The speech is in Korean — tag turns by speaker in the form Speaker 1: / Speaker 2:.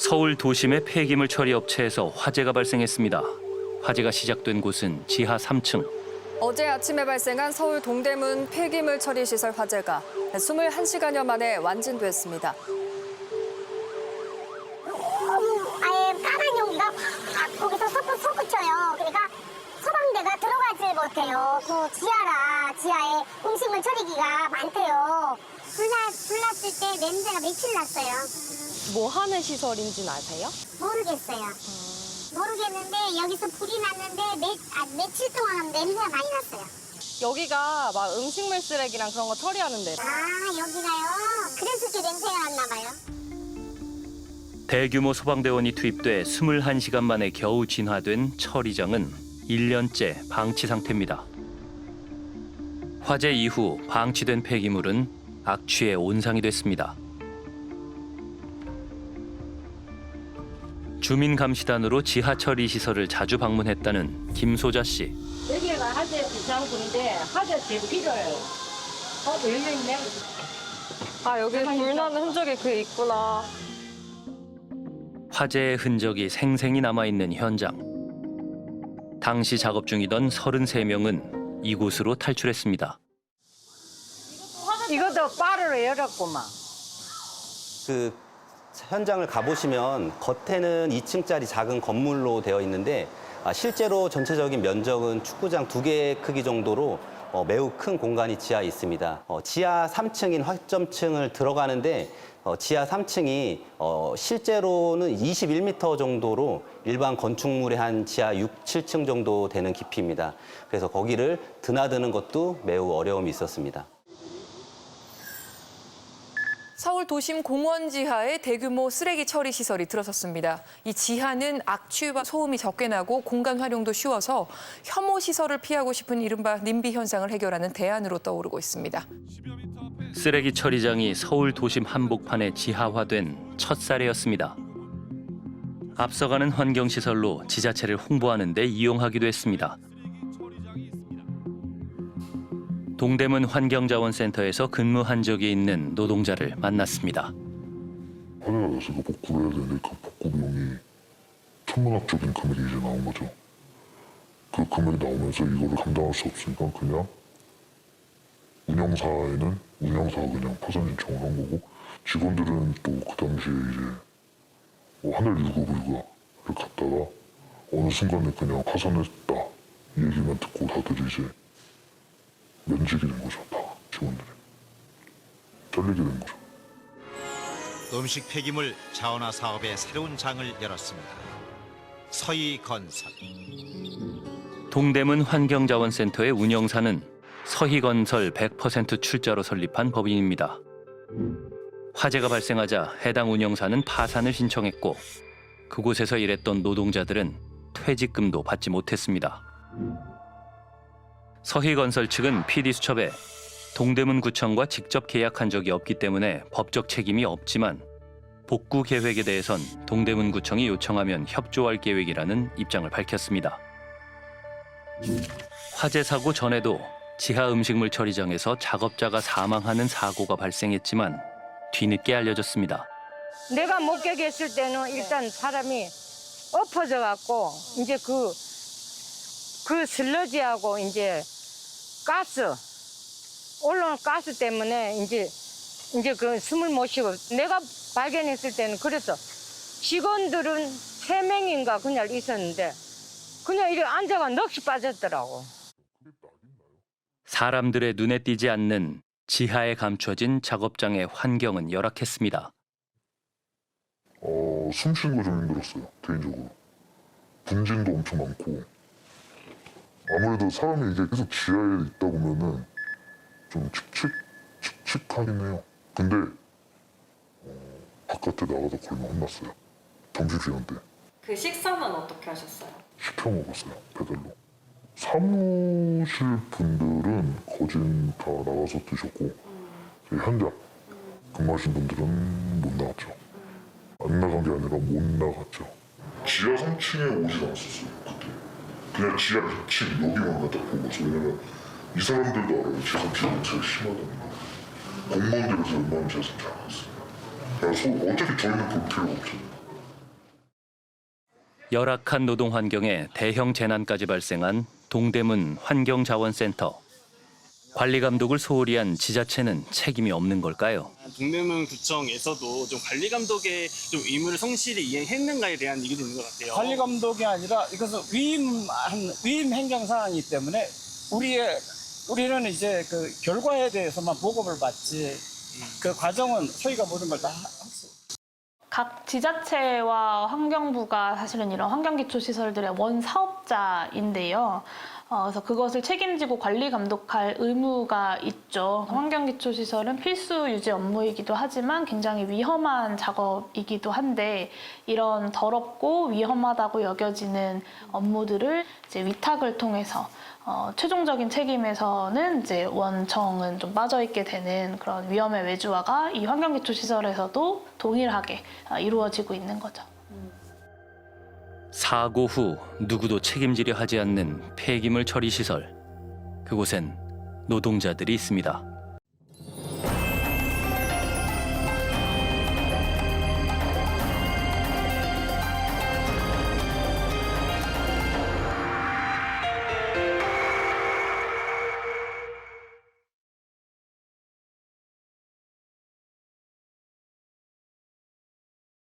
Speaker 1: 서울 도심의 폐기물 처리 업체에서 화재가 발생했습니다. 화재가 시작된 곳은 지하 3층.
Speaker 2: 어제 아침에 발생한 서울 동대문 폐기물 처리 시설 화재가 21시간여 만에 완진됐습니다.
Speaker 3: 아예 까만 용기가 팍 거기서 솟구 솟구쳐요. 그러니까 소방대가 들어가질 못해요. 그 지하라 지하에 음식물 처리기가 많대요. 불났 불났을 때 냄새가 며칠 났어요.
Speaker 4: 뭐 하는 시설인지는 아세요?
Speaker 3: 모르겠어요. 모르겠는데 여기서 불이 났는데 매, 아, 며칠 동안 냄새가 많이 났어요.
Speaker 4: 여기가 막 음식물 쓰레기랑 그런 거 처리하는 데.
Speaker 3: 아 여기가요. 그래서 이렇게 냄새가 났나 봐요.
Speaker 1: 대규모 소방대원이 투입돼 21시간 만에 겨우 진화된 처리장은 1년째 방치 상태입니다. 화재 이후 방치된 폐기물은 악취의 온상이 됐습니다. 주민감시단으로 지하 처리 시설을 자주 방문했다는 김소자 씨.
Speaker 5: 여기가 화재 비상구인데 화재 대피를 하고 열려있네.
Speaker 4: 아 여기 불나는 흔적이 그 있구나.
Speaker 1: 화재의 흔적이 생생히 남아있는 현장. 당시 작업 중이던 33명은 이곳으로 탈출했습니다.
Speaker 5: 이것도 빠르로 열었구만.
Speaker 6: 그 현장을 가보시면 겉에는 2층짜리 작은 건물로 되어 있는데 아, 실제로 전체적인 면적은 축구장 두 개 크기 정도로 어, 매우 큰 공간이 지하에 있습니다. 어, 지하 3층인 확점층을 들어가는데 어, 지하 3층이 어, 실제로는 21m 정도로 일반 건축물의 한 지하 6, 7층 정도 되는 깊이입니다. 그래서 거기를 드나드는 것도 매우 어려움이 있었습니다.
Speaker 2: 서울 도심 공원 지하에 대규모 쓰레기 처리 시설이 들어섰습니다. 이 지하는 악취와 소음이 적게 나고 공간 활용도 쉬워서 혐오 시설을 피하고 싶은 이른바 님비 현상을 해결하는 대안으로 떠오르고 있습니다.
Speaker 1: 쓰레기 처리장이 서울 도심 한복판에 지하화된 첫 사례였습니다. 앞서가는 환경시설로 지자체를 홍보하는 데 이용하기도 했습니다. 동대문 환경자원센터에서 근무한 적이 있는 노동자를 만났습니다.
Speaker 7: 화재가 났으니까 복구를 해야 되는데 그 복구 비용이 천문학 적인 금액이 이제 나온 거죠. 그 금액이 나오면서 이거를 감당할 수 없으니까 그냥 운영사에는 운영사가 그냥 파산 신청을 한 거고 직원들은 또 그 당시에 이제 뭐 하늘 일구불가를 갔다가 어느 순간에 그냥 파산했다 이 얘기만 듣고 다들 이제 면직이 된 거죠 다 직원들이 잘리게 된 거죠.
Speaker 8: 음식 폐기물 자원화 사업의 새로운 장을 열었습니다. 서희 건설.
Speaker 1: 동대문 환경자원센터의 운영사는 서희건설 100% 출자로 설립한 법인입니다. 화재가 발생하자 해당 운영사는 파산을 신청했고 그곳에서 일했던 노동자들은 퇴직금도 받지 못했습니다. 서희건설 측은 PD수첩에 동대문구청과 직접 계약한 적이 없기 때문에 법적 책임이 없지만 복구 계획에 대해선 동대문구청이 요청하면 협조할 계획이라는 입장을 밝혔습니다. 화재 사고 전에도 지하 음식물 처리장에서 작업자가 사망하는 사고가 발생했지만 뒤늦게 알려졌습니다.
Speaker 5: 내가 목격했을 때는 일단 사람이 엎어져 갖고 이제 그, 그 슬러지하고 이제 가스, 올라온 가스 때문에 이제, 이제 그 숨을 못 쉬고 내가 발견했을 때는 그래서 직원들은 세 명인가 그냥 있었는데 그냥 이렇게 앉아가 넋이 빠졌더라고.
Speaker 1: 사람들의 눈에 띄지 않는 지하에 감춰진 작업장의 환경은 열악했습니다.
Speaker 7: 어, 숨 쉬는 거 좀 힘들었어요, 개인적으로. 분진도 엄청 많고. 아무래도 사람이 이게 계속 지하에 있다 보면은 좀 칙칙, 칙칙하긴 해요. 근데, 어, 바깥에 나가다 걸면 혼났어요. 점심시간 때.
Speaker 4: 그 식사는 어떻게 하셨어요?
Speaker 7: 시켜 먹었어요, 배달로. 사무실 분들은 거진 다 나가서 드셨고, 저희 현장 근무하신 분들은 못 나갔죠. 안 나간 게 아니라 못 나갔죠. 지하 3층에 오지 않았었어요, 그때. 그냥 지하 2층 여기만 갖다 보고서 왜냐면 이 사람들도 알아요. 3층이 제일 심하다는 거. 공무원들에서 웬만하면 3층 안 갔어요. 그래서 어차피 저희는 볼 필요가 없잖아요.
Speaker 1: 열악한 노동 환경에 대형 재난까지 발생한 동대문 환경자원센터. 관리 감독을 소홀히 한 지자체는 책임이 없는 걸까요?
Speaker 9: 동대문 구청에서도 좀 관리 감독의 좀 의무를 성실히 이행했는가에 대한 얘기도 있는 것 같아요.
Speaker 10: 관리 감독이 아니라 이것은 위임한 위임 행정 사항이기 때문에 우리의 우리는 이제 그 결과에 대해서만 보고를 받지 그 과정은 저희가 모든 걸다 할수
Speaker 11: 각 지자체와 환경부가 사실은 이런 환경기초시설들의 원 사업자인데요. 어, 그래서 그것을 책임지고 관리 감독할 의무가 있죠. 환경기초시설은 필수 유지 업무이기도 하지만 굉장히 위험한 작업이기도 한데 이런 더럽고 위험하다고 여겨지는 업무들을 이제 위탁을 통해서 어, 최종적인 책임에서는 이제 원청은 좀 빠져 있게 되는 그런 위험의 외주화가 이 환경기초시설에서도 동일하게 어, 이루어지고 있는 거죠.
Speaker 1: 사고 후 누구도 책임지려 하지 않는 폐기물 처리 시설. 그곳엔 노동자들이 있습니다.